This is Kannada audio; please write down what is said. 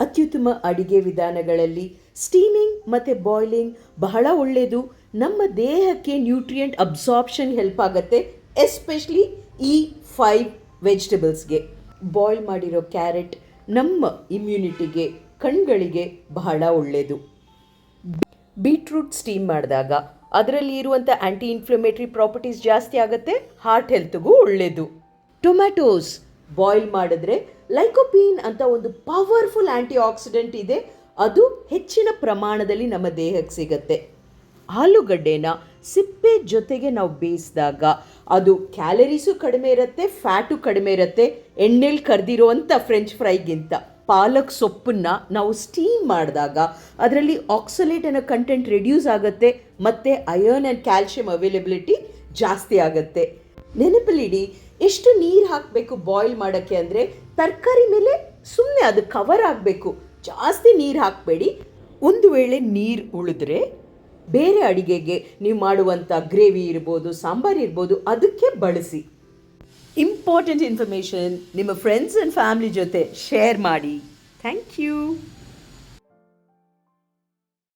ಅತ್ಯುತ್ತಮ ಅಡಿಗೆ ವಿಧಾನಗಳಲ್ಲಿ ಸ್ಟೀಮಿಂಗ್ ಮತ್ತು ಬಾಯ್ಲಿಂಗ್ ಬಹಳ ಒಳ್ಳೆಯದು ನಮ್ಮ ದೇಹಕ್ಕೆ ನ್ಯೂಟ್ರಿಯೆಂಟ್ ಅಬ್ಸಾರ್ಪ್ಷನ್ ಹೆಲ್ಪ್ ಆಗುತ್ತೆ ಎಸ್ಪೆಷಲಿ ಈ ಫೈವ್ ವೆಜಿಟೇಬಲ್ಸ್ಗೆ ಬಾಯ್ಲ್ ಮಾಡಿರೋ ಕ್ಯಾರೆಟ್ ನಮ್ಮ ಇಮ್ಯುನಿಟಿಗೆ ಕಣ್ಗಳಿಗೆ ಬಹಳ ಒಳ್ಳೆಯದು ಬೀಟ್ರೂಟ್ ಸ್ಟೀಮ್ ಮಾಡಿದಾಗ ಅದರಲ್ಲಿ ಇರುವಂಥ ಆ್ಯಂಟಿ ಇನ್ಫ್ಲಮೇಟ್ರಿ ಪ್ರಾಪರ್ಟೀಸ್ ಜಾಸ್ತಿ ಆಗುತ್ತೆ ಹಾರ್ಟ್ ಹೆಲ್ತ್ಗೂ ಒಳ್ಳೆಯದು ಟೊಮ್ಯಾಟೋಸ್ ಬಾಯ್ಲ್ ಮಾಡಿದ್ರೆ ಲೈಕೋಪೀನ್ ಅಂತ ಒಂದು ಪವರ್ಫುಲ್ ಆ್ಯಂಟಿ ಆಕ್ಸಿಡೆಂಟ್ ಇದೆ. ಅದು ಹೆಚ್ಚಿನ ಪ್ರಮಾಣದಲ್ಲಿ ನಮ್ಮ ದೇಹಕ್ಕೆ ಸಿಗತ್ತೆ. ಆಲೂಗಡ್ಡೆನ ಸಿಪ್ಪೆ ಜೊತೆಗೆ ನಾವು ಬೇಯಿಸಿದಾಗ ಅದು ಕ್ಯಾಲರೀಸು ಕಡಿಮೆ ಇರುತ್ತೆ ಫ್ಯಾಟು ಕಡಿಮೆ ಇರುತ್ತೆ, ಎಣ್ಣೆಲಿ ಕರೆದಿರುವಂಥ ಫ್ರೆಂಚ್ ಫ್ರೈಗಿಂತ ಪಾಲಕ್ ಸೊಪ್ಪನ್ನ ನಾವು ಸ್ಟೀಮ್ ಮಾಡಿದಾಗ ಅದರಲ್ಲಿ ಆಕ್ಸಲೇಟ್ ಅನ್ನೋ ಕಂಟೆಂಟ್ ರಿಡ್ಯೂಸ್ ಆಗುತ್ತೆ, ಮತ್ತು ಅಯರ್ನ್ ಆ್ಯಂಡ್ ಕ್ಯಾಲ್ಶಿಯಂ ಅವೈಲಬಿಲಿಟಿ ಜಾಸ್ತಿ ಆಗುತ್ತೆ. ನೆನಪಲ್ಲಿಡಿ, ಎಷ್ಟು ನೀರು ಹಾಕಬೇಕು ಬಾಯ್ಲ್ ಮಾಡೋಕ್ಕೆ ಅಂದರೆ ತರಕಾರಿ ಮೇಲೆ ಸುಮ್ಮನೆ ಅದು ಕವರ್ ಆಗಬೇಕು. ಜಾಸ್ತಿ ನೀರು ಹಾಕಬೇಡಿ. ಒಂದು ವೇಳೆ ನೀರು ಉಳಿದ್ರೆ ಬೇರೆ ಅಡಿಗೆಗೆ ನೀವು ಮಾಡುವಂಥ ಗ್ರೇವಿ ಇರ್ಬೋದು, ಸಾಂಬಾರು ಇರ್ಬೋದು, ಅದಕ್ಕೆ ಬಳಸಿ. ಇಂಪಾರ್ಟೆಂಟ್ ಇನ್ಫಾರ್ಮೇಷನ್ ನಿಮ್ಮ ಫ್ರೆಂಡ್ಸ್ ಆ್ಯಂಡ್ ಫ್ಯಾಮ್ಲಿ ಜೊತೆ ಶೇರ್ ಮಾಡಿ. Thank you